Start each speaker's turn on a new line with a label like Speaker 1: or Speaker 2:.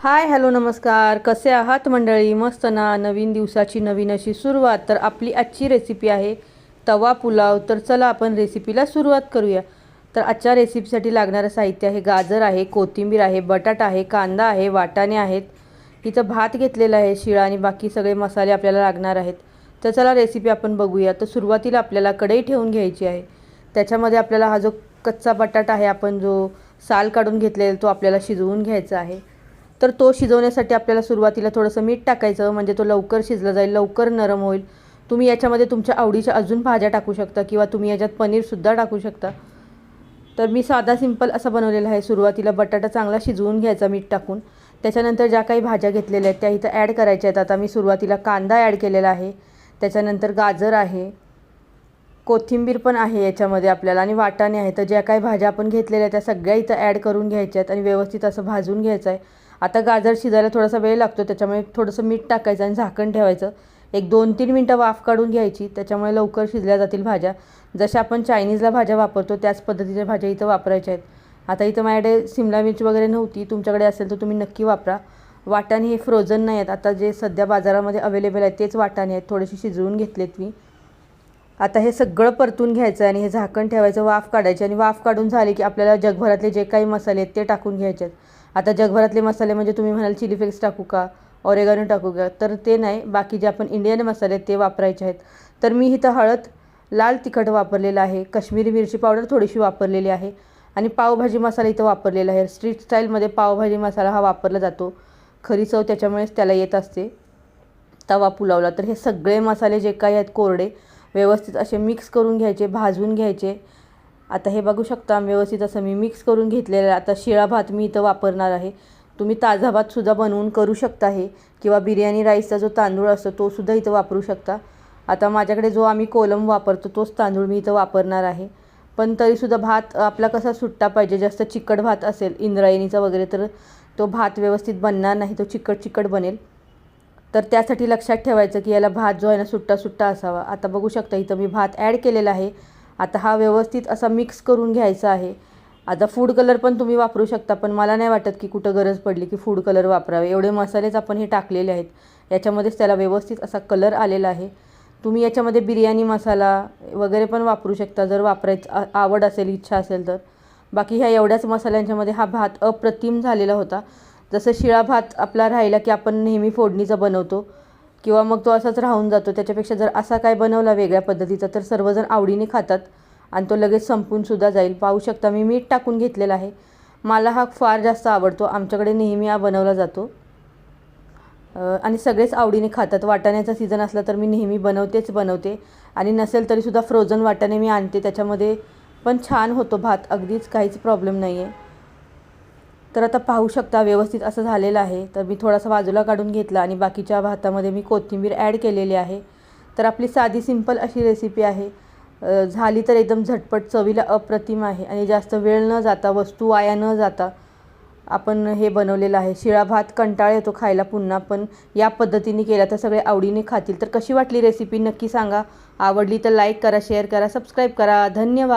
Speaker 1: Hi hello नमस्कार. कसे आहात मंडळी? मस्त ना? नवीन दिवसाची नवीन अशी सुरुवात. तर आपली आजची रेसिपी आहे तवा पुलाव. तर चला आपण रेसिपीला सुरुवात करूया. तर आजच्या रेसिपीसाठी लागणारं साहित्य आहे गाजर आहे कोथिंबीर आहे बटाटा आहे कांदा आहे वाटाणे आहेत. इथं भात घेतलेला आहे शिळा आणि बाकी सगळे मसाले आपल्याला लागणार आहेत. तर चला रेसिपी आपण बघूया. तर सुरुवातीला आपल्याला कढई ठेवून घ्यायची आहे. त्याच्यामध्ये आपल्याला हा जो कच्चा बटाटा आहे आपण जो साल काढून घेतलेला तो आपल्याला शिजवून घ्यायचा आहे. तर तो शिजवण्यासाठी आपल्याला सुरुवातीला थोडंसं मीठ टाकायचं म्हणजे तो लवकर शिजला जाईल लवकर नरम होईल. तुम्ही याच्यामध्ये तुमच्या आवडीच्या अजून भाज्या टाकू शकता किंवा तुम्ही याच्यात पनीरसुद्धा टाकू शकता. तर मी साधा सिंपल असा बनवलेला आहे. सुरुवातीला बटाटा चांगला शिजवून घ्यायचा मीठ टाकून. त्याच्यानंतर ज्या काही भाज्या घेतलेल्या आहेत त्या इथं ॲड करायच्या आहेत. आता मी सुरुवातीला कांदा ॲड केलेला आहे. त्याच्यानंतर गाजर आहे. कोथिंबीर पण आहे याच्यामध्ये आपल्याला आणि वाटाणे आहे. तर ज्या काही भाज्या आपण घेतलेल्या आहेत त्या सगळ्या इथं ॲड करून घ्यायच्या आहेत आणि व्यवस्थित असं भाजून घ्यायचं आहे. आता गाजर शिजायला थोडासा वेळ लागतो त्याच्यामुळे थोडंसं मीठ टाकायचं आणि झाकण ठेवायचं. एक दोन तीन मिनटं वाफ काढून घ्यायची त्याच्यामुळे लवकर शिजल्या जातील भाज्या. जशा आपण चायनीजला भाज्या वापरतो त्याच पद्धतीच्या भाज्या इथं वापरायच्या आहेत. आता इथं माझ्याकडे सिमला मिरची वगैरे नव्हती तुमच्याकडे असेल तर तुम्ही नक्की वापरा. वाटाणे हे फ्रोझन नाही आहेत आता जे सध्या बाजारामध्ये अवेलेबल आहेत तेच वाटाणे आहेत. थोडेसे शिजवून घेतलेत मी. आता हे सगळं परतून घ्यायचं आणि हे झाकण ठेवायचं वाफ काढायची आणि वाफ काढून झाली की आपल्याला जगभरातले जे काही मसाले आहेत ते टाकून घ्यायचे आहेत. आता जगभरातले मसाले म्हणजे तुम्ही म्हणाल चिली फ्लेक्स टाकू का? ऑरेगानो टाकू का? तर ते नाही बाकी जे आपण इंडियन मसाले आहेत ते वापरायचे आहेत. तर मी इथं हळद लाल तिखट वापरलेलं आहे कश्मीरी मिरची पावडर थोडीशी वापरलेली आहे आणि पावभाजी मसाला इथं वापरलेला आहे. स्ट्रीट स्टाईलमध्ये पावभाजी मसाला हा वापरला जातो. खरी चव त्याच्यामुळेच त्याला येत असते. तवा पुलावला. तर हे सगळे मसाले जे काही आहेत कोरडे व्यवस्थित असे मिक्स करून घ्यायचे भाजून घ्यायचे. आता हे बघू शकता व्यवस्थित असं मी मिक्स करून घेतलेलं आहे. आता शिळा भात मी इथं वापरणार आहे. तुम्ही ताजा भातसुद्धा बनवून करू शकता हे. किंवा बिर्याणी राईसचा जो तांदूळ असतो तोसुद्धा इथं वापरू शकता. आता माझ्याकडे जो आम्ही कोलम वापरतो तोच तांदूळ मी इथं वापरणार आहे. पण तरीसुद्धा भात आपला कसा सुट्टा पाहिजे जास्त चिकट भात असेल इंद्रायणीचा वगैरे तर तो भात व्यवस्थित बनणार नाही तो चिकट चिकट बनेल. तर त्यासाठी लक्षात ठेवायचं की याला भात जो आहे ना सुट्टा सुट्टा असावा. आता बघू शकता इथं मी भात ॲड केलेला आहे. आता हा व्यवस्थित असा मिक्स करून घ्यायचा आहे. आता फूड कलर पण तुम्ही वापरू शकता पण मला नाही वाटत की कुठं गरज पडली की फूड कलर वापरावे. एवढे मसालेच आपण हे टाकलेले आहेत. याच्यामध्येच त्याला व्यवस्थित असा कलर आलेला आहे. तुम्ही याच्यामध्ये बिर्याणी मसाला वगैरे पण वापरू शकता जर वापरायचं आवड असेल इच्छा असेल तर. बाकी ह्या एवढ्याच मसाल्यांच्यामध्ये हा भात अप्रतिम झालेला होता. जसं शिळा भात आपला राहिला की आपण नेहमी फोडणीचा बनवतो किंवा मग तो असाच राहून जातो. त्याच्यापेक्षा जर असा काय बनवला वेगळ्या पद्धतीचा तर सर्वजण आवडीने खातात आणि तो लगेच संपूनसुद्धा जाईल. पाहू शकता मी मीठ टाकून घेतलेला आहे. मला हा फार जास्त आवडतो. आमच्याकडे नेहमी हा बनवला जातो. आणि सगळेच आवडीने खातात. वाटाण्याचा सीझन असला तर मी नेहमी बनवतेच बनवते. आणि नसेल तरीसुद्धा फ्रोझन वाटाणे मी आणते. त्याच्यामध्ये पण छान होतो भात. अगदीच काहीच प्रॉब्लेम नाही आहे तर आता पाहू शकता व्यवस्थित असं झालेलं आहे. तर मी थोडासा बाजूला काढून घेतला आणि बाकीच्या भातामध्ये मी कोथिंबीर ॲड केलेली आहे. तर आपली साधी सिंपल अशी रेसिपी आहे. झाली तर एकदम झटपट चवीला अप्रतिम आहे आणि जास्त वेळ न जाता वस्तू वाया न जाता आपण हे बनवलेलं आहे. शिळा भात कंटाळ येतो खायला पुन्हा पण या पद्धतीने केला तर सगळे आवडीने खातील. तर कशी वाटली रेसिपी नक्की सांगा. आवडली तर लाईक करा शेअर करा सबस्क्राईब करा. धन्यवाद!